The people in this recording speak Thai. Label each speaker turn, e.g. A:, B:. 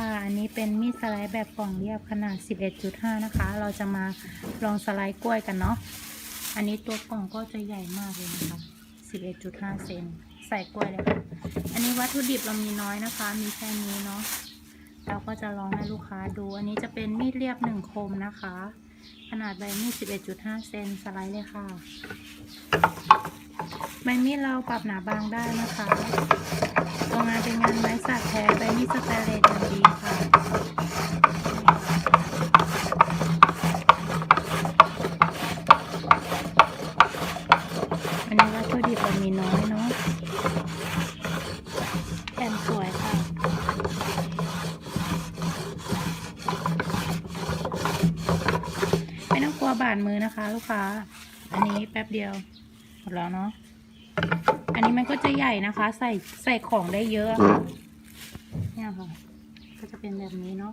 A: ค่ะอันนี้เป็นมีดสไลด์แบบกล่องเรียบขนาด 11.5 นะคะ เราจะมาลองสไลด์กล้วยกันเนาะ อันนี้ตัวกล่องก็จะใหญ่มากเลยนะคะ 11.5 เซน ใส่กล้วยเลยค่ะอันนี้วัตถุดิบเรามีน้อยนะคะ มีแค่นี้เนาะ เราก็จะลองให้ลูกค้าดู อันนี้จะเป็นมีดเรียบหนึ่งคมนะคะ ขนาดใบมีด 11.5 เซนสไลด์เลยค่ะ ใบมีดเราปรับหนาบางได้นะคะ ตัวงานเป็นงานไม้สักแท้ใบมีดสแตนเลสอย่างดีค่ะ อันนี้วัตถุดิบเรามีน้อยเนาะแผ่นสวยค่ะไม่ต้องกลัวบาดมือนะคะ ลูกค้า อันนี้แป๊บเดียว หมดแล้วเนาะ อันนี้มันก็จะใหญ่นะคะ ใส่ใส่ของได้เยอะค่ะ เนี่ยค่ะ ก็จะเป็นแบบนี้เนาะ